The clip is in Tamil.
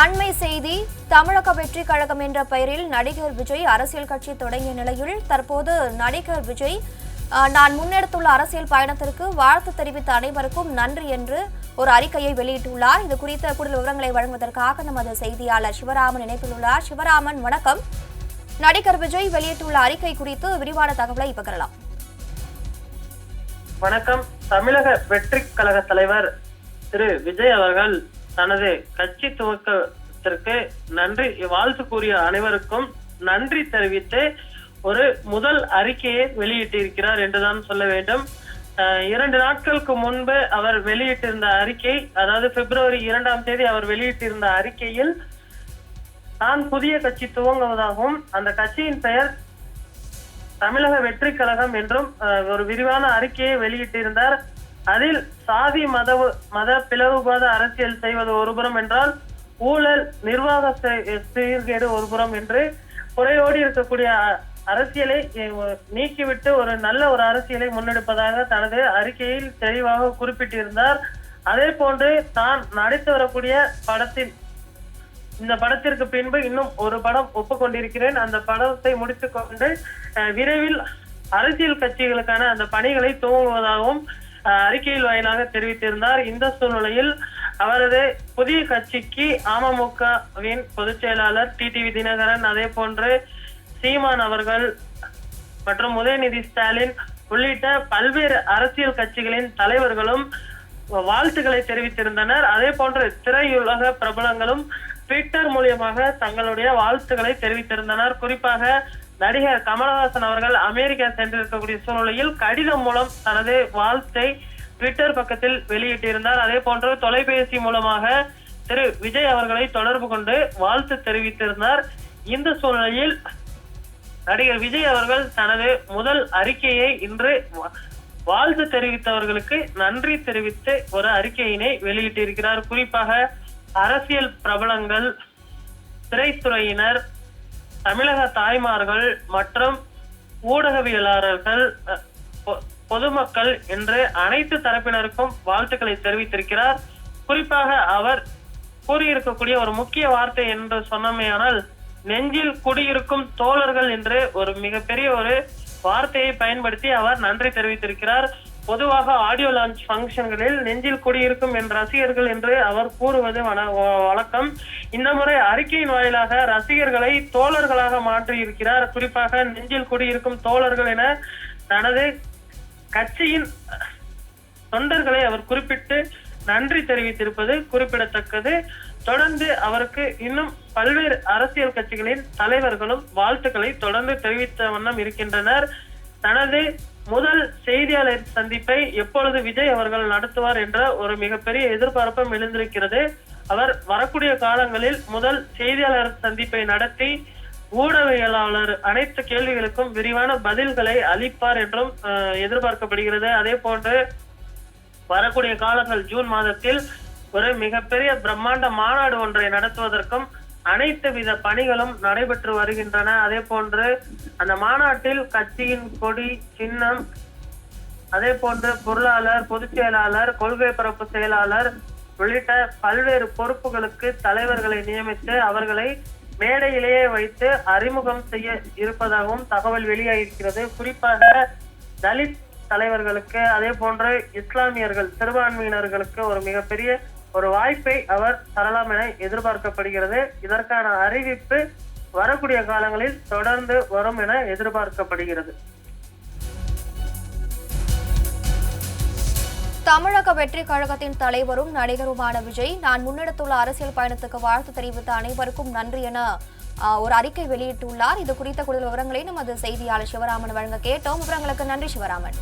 அண்மை செய்தி தமிழக வெற்றி கழகம் என்ற பெயரில் நடிகர் விஜய் அரசியல் கட்சி தொடங்கிய நிலையில் தற்போது நடிகர் விஜய் நான் முன்னெடுத்துள்ள அரசியல் பயணத்திற்கு வாழ்த்து தெரிவித்த அனைவருக்கும் நன்றி என்று ஒரு அறிக்கையை வெளியிட்டுள்ளார். இது குறித்த கூடுதல் விவரங்களை வழங்குவதற்காக நமது செய்தியாளர் சிவராமன் இணைப்பில் உள்ளார். சிவராமன் வணக்கம். நடிகர் விஜய் வெளியிட்டுள்ள அறிக்கை குறித்து விரிவான தகவலை பகிரலாம் பெறலாம். வணக்கம். தமிழக வெற்றி கழக தலைவர் திரு விஜய் அவர்கள் தனது கட்சி துவக்கத்திற்கு நன்றி வாழ்த்து கூறிய அனைவருக்கும் நன்றி தெரிவித்து ஒரு முதல் அறிக்கையை வெளியிட்டிருக்கிறார் என்றுதான் சொல்ல வேண்டும். இரண்டு நாட்களுக்கு முன்பு அவர் வெளியிட்டிருந்த அறிக்கை அதாவது பிப்ரவரி இரண்டாம் தேதி அவர் வெளியிட்டிருந்த அறிக்கையில் தான் புதிய கட்சி துவங்குவதாகவும் அந்த கட்சியின் பெயர் தமிழக வெற்றி கழகம் என்றும் ஒரு விரிவான அறிக்கையை வெளியிட்டிருந்தார். அதில் சாதி மத மத பிளவுபாத அரசியல் செய்வது ஒருபுறம் என்றால் ஊழல் நிர்வாக சீர்கேடு ஒருபுறம் என்று குறையோடி இருக்கக்கூடிய அ- அரசியலை நீக்கிவிட்டு ஒரு நல்ல ஒரு அரசியலை முன்னெடுப்பதாக தனது அறிக்கையில் தெளிவாக குறிப்பிட்டிருந்தார். அதே போன்று தான் நடித்து வரக்கூடிய படத்தின் இந்த படத்திற்கு பின்பு இன்னும் ஒரு படம் ஒப்புக்கொண்டிருக்கிறேன். அந்த படத்தை முடித்துக்கொண்டு விரைவில் அரசியல் கட்சிகளுக்கான அந்த பணிகளை துவங்குவதாகவும் அறிக்கையில் வாயிலாக தெரிவித்திருந்தார். இந்த சூழ்நிலையில் அவரது புதிய கட்சிக்கு அமமுகவின் பொதுச் செயலாளர் டிடிவி தினகரன் அதே போன்று சீமான் அவர்கள் மற்றும் உதயநிதி ஸ்டாலின் உள்ளிட்ட பல்வேறு அரசியல் கட்சிகளின் தலைவர்களும் வாழ்த்துக்களை தெரிவித்திருந்தனர். அதே போன்று திரையுலக பிரபலங்களும் ட்விட்டர் மூலியமாக தங்களுடைய வாழ்த்துக்களை தெரிவித்திருந்தனர். குறிப்பாக நடிகர் கமலஹாசன் அவர்கள் அமெரிக்கா சென்றிருக்கக்கூடிய சூழ்நிலையில் கடிதம் மூலம் தனது வாழ்த்தை ட்விட்டர் பக்கத்தில் வெளியிட்டிருந்தார். அதே போன்று தொலைபேசி மூலமாக திரு விஜய் அவர்களை தொடர்பு கொண்டு வாழ்த்து தெரிவித்திருந்தார். இந்த சூழ்நிலையில் நடிகர் விஜய் அவர்கள் தனது முதல் அறிக்கையை இன்று வாழ்த்து தெரிவித்தவர்களுக்கு நன்றி தெரிவித்து ஒரு அறிக்கையினை வெளியிட்டிருக்கிறார். குறிப்பாக அரசியல் பிரபலங்கள் திரைத்துறையினர் தமிழக தாய்மார்கள் மற்றும் ஊடகவியலாளர்கள் பொதுமக்கள் என்று அனைத்து தரப்பினருக்கும் வாழ்த்துக்களை தெரிவித்திருக்கிறார். குறிப்பாக அவர் கூறியிருக்கக்கூடிய ஒரு முக்கிய வார்த்தை என்று சொன்னமையானால் நெஞ்சில் குடியிருக்கும் தோழர்கள் என்று ஒரு மிகப்பெரிய ஒரு வார்த்தையை பயன்படுத்தி அவர் நன்றி தெரிவித்திருக்கிறார். பொதுவாக ஆடியோ லான்ச் ஃபங்க்ஷன்களில் நெஞ்சில் குடியிருக்கும் என் ரசிகர்கள் என்று அவர் கூறுவது வழக்கம். இந்த முறை அறிக்கையின் வாயிலாக ரசிகர்களை தோழர்களாக மாற்றி இருக்கிறார் குறிப்பாக நெஞ்சில் குடியிருக்கும் தோழர்கள் என தனது கட்சியின் தொண்டர்களை அவர் குறிப்பிட்டு நன்றி தெரிவித்திருப்பது குறிப்பிடத்தக்கது. தொடர்ந்து அவருக்கு இன்னும் பல்வேறு அரசியல் கட்சிகளின் தலைவர்களும் வாழ்த்துக்களை தொடர்ந்து தெரிவித்த வண்ணம் இருக்கின்றனர். தனது முதல் செய்தியாளர் சந்திப்பை எப்பொழுது விஜய் அவர்கள் நடத்துவார் என்ற ஒரு மிகப்பெரிய எதிர்பார்ப்பும் எழுந்திருக்கிறது. அவர் வரக்கூடிய காலங்களில் முதல் செய்தியாளர் சந்திப்பை நடத்தி ஊடகவியலாளர் அனைத்து கேள்விகளுக்கும் விரிவான பதில்களை அளிப்பார் என்றும் எதிர்பார்க்கப்படுகிறது. அதே போன்று வரக்கூடிய காலங்கள் ஜூன் மாதத்தில் ஒரு மிகப்பெரிய பிரம்மாண்ட மாநாடு ஒன்றை நடத்துவதற்கும் அனைத்து வித பணிகளும் நடைபெற்று வருகின்றன. அதே போன்று அந்த மாநாட்டில் கட்சியின் கொடி சின்னம் அதே போன்று பொருளாளர் பொதுச் செயலாளர் கொள்கை பரப்பு செயலாளர் உள்ளிட்ட பல்வேறு பொறுப்புகளுக்கு தலைவர்களை நியமித்து அவர்களை மேடையிலேயே வைத்து அறிமுகம் செய்ய இருப்பதாகவும் தகவல் வெளியாகியிருக்கிறது. குறிப்பாக தலித் தலைவர்களுக்கு அதே போன்று இஸ்லாமியர்கள் சிறுபான்மையினர்களுக்கு ஒரு மிகப்பெரிய ஒரு வாய்ப்பை அவர் தரலாம் என எதிர்பார்க்கப்படுகிறது. இதற்கான அறிவிப்பு வரக்கூடிய காலங்களில் தொடர்ந்து வரும் என எதிர்பார்க்கப்படுகிறது. தமிழக வெற்றி கழகத்தின் தலைவரும் நடிகருமான விஜய் நான் முன்னெடுத்துள்ள அரசியல் பயணத்துக்கு வாழ்த்து தெரிவித்த அனைவருக்கும் நன்றி என ஒரு அறிக்கை வெளியிட்டுள்ளார். இது குறித்த கூடுதல் விவரங்களை நமது செய்தியாளர் சிவராமன் வழங்க கேட்டோம். விவரங்களுக்கு நன்றி சிவராமன்.